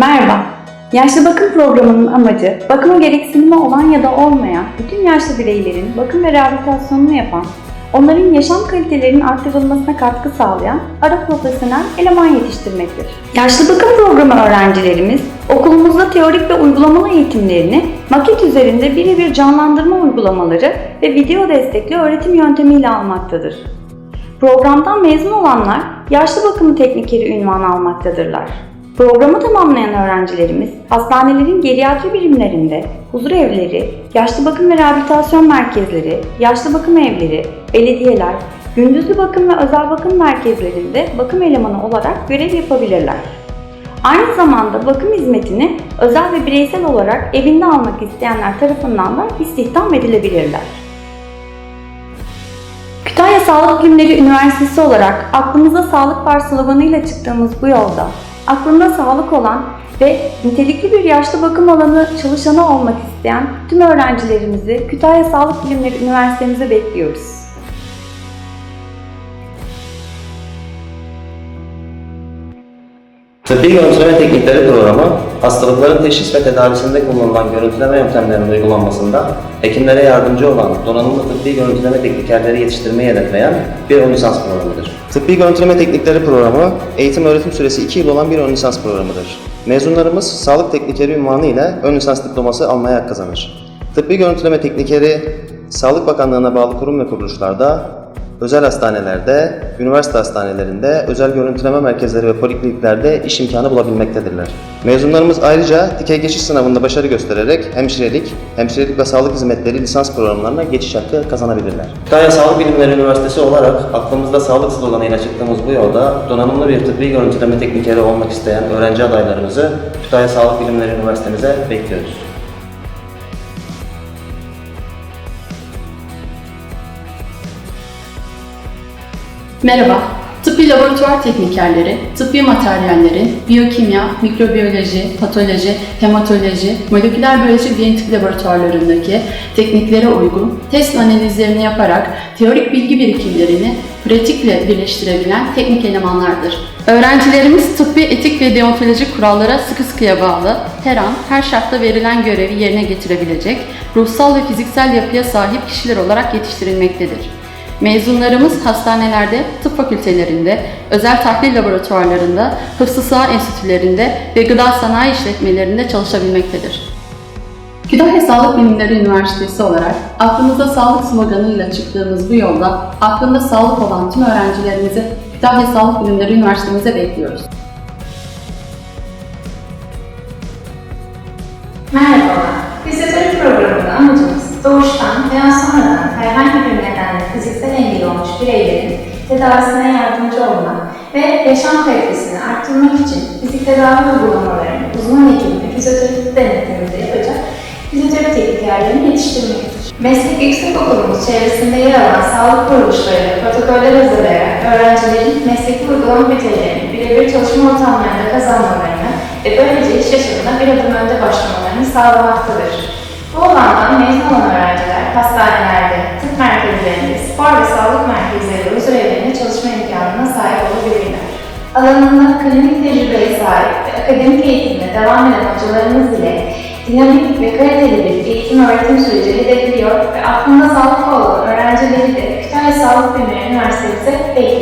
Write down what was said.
Merhaba. Yaşlı bakım programının amacı, bakıma gereksinimi olan ya da olmayan bütün yaşlı bireylerin bakım ve rehabilitasyonunu yapan, onların yaşam kalitelerinin arttırılmasına katkı sağlayan ara profesyonel eleman yetiştirmektir. Yaşlı bakım programı öğrencilerimiz okulumuzda teorik ve uygulamalı eğitimlerini maket üzerinde birebir canlandırma uygulamaları ve video destekli öğretim yöntemiyle almaktadır. Programdan mezun olanlar yaşlı bakımı teknikeri ünvanı almaktadırlar. Programı tamamlayan öğrencilerimiz hastanelerin geriatri birimlerinde, huzur evleri, yaşlı bakım ve rehabilitasyon merkezleri, yaşlı bakım evleri, belediyeler, gündüzlü bakım ve özel bakım merkezlerinde bakım elemanı olarak görev yapabilirler. Aynı zamanda bakım hizmetini özel ve bireysel olarak evinde almak isteyenler tarafından da istihdam edilebilirler. Kütahya Sağlık Bilimleri Üniversitesi olarak aklımıza sağlık var sloganıyla çıktığımız bu yolda aklında sağlık olan ve nitelikli bir yaşlı bakım alanı çalışanı olmak isteyen tüm öğrencilerimizi Kütahya Sağlık Bilimleri Üniversitemize bekliyoruz. Tıbbi görüntüleme teknikleri programı, hastalıkların teşhis ve tedavisinde kullanılan görüntüleme yöntemlerinin uygulanmasında hekimlere yardımcı olan donanımlı tıbbi görüntüleme teknikerleri yetiştirmeyi hedefleyen bir ön lisans programıdır. Tıbbi görüntüleme teknikleri programı, eğitim öğretim süresi 2 yıl olan bir ön lisans programıdır. Mezunlarımız sağlık teknikeri ünvanı ile ön lisans diploması almaya hak kazanır. Tıbbi görüntüleme teknikeri, Sağlık Bakanlığı'na bağlı kurum ve kuruluşlarda Özel hastanelerde, üniversite hastanelerinde, özel görüntüleme merkezleri ve polikliniklerde iş imkanı bulabilmektedirler. Mezunlarımız ayrıca dikey geçiş sınavında başarı göstererek hemşirelik, hemşirelik ve sağlık hizmetleri lisans programlarına geçiş hakkı kazanabilirler. Kütahya Sağlık Bilimleri Üniversitesi olarak aklımızda sağlık sloganıyla çıktığımız bu yolda donanımlı bir tıbbi görüntüleme teknikeri olmak isteyen öğrenci adaylarımızı Kütahya Sağlık Bilimleri Üniversitemize bekliyoruz. Merhaba, tıbbi laboratuvar teknikerleri, tıbbi materyallerin biyokimya, mikrobiyoloji, patoloji, hematoloji, moleküler biyoloji genetik laboratuvarlarındaki tekniklere uygun test analizlerini yaparak teorik bilgi birikimlerini pratikle birleştirebilen teknik elemanlardır. Öğrencilerimiz tıbbi etik ve deontolojik kurallara sıkı sıkıya bağlı, her an, her şartta verilen görevi yerine getirebilecek, ruhsal ve fiziksel yapıya sahip kişiler olarak yetiştirilmektedir. Mezunlarımız hastanelerde, tıp fakültelerinde, özel tahlil laboratuvarlarında, hıfzı saha enstitülerinde ve gıda sanayi işletmelerinde çalışabilmektedir. Kütahya Sağlık Bilimleri Üniversitesi olarak aklımıza sağlık sloganıyla çıktığımız bu yolda aklında sağlık olan tüm öğrencilerimizi Kütahya Sağlık Bilimleri Üniversitemize bekliyoruz. Merhabalar. Fizyoterapi programında amacımız doğuştan veya sonradan herhangi bir nedenle fiziksel engel olmuş bireylerin tedavisine yardımcı olmak ve yaşam kalitesini arttırmak için fizik tedavi uygulamalarını uzman hekim ve fizyoterapi denetiminde yapacak fizyoterapi teknikerlerini yetiştirmektir. Meslek yüksek okulumuz çevresinde yer alan sağlık kuruluşlarıyla protokoller hazırlayarak öğrencilerin mesleki uygulama becerilerini birebir çalışma ortamlarında kazanmalarını ve böylece iş yaşamına bir adım önde başlamalarını sağlamaktadır. Bu alandan mezun olan öğrenciler hastanelerde, tıp merkezlerinde, spor ve sağlık merkezleri huzur evlerinde çalışma imkanına sahip olabilirler. Alanında klinik tecrübeye sahip ve akademik eğitimine devam eden hocalarımız ile dinamik ve kaliteli bir eğitim öğretim süreci hedefliyor ve aklında sağlık olan öğrencileri de Kütahya Sağlık Bilimleri Üniversitemize bekliyor.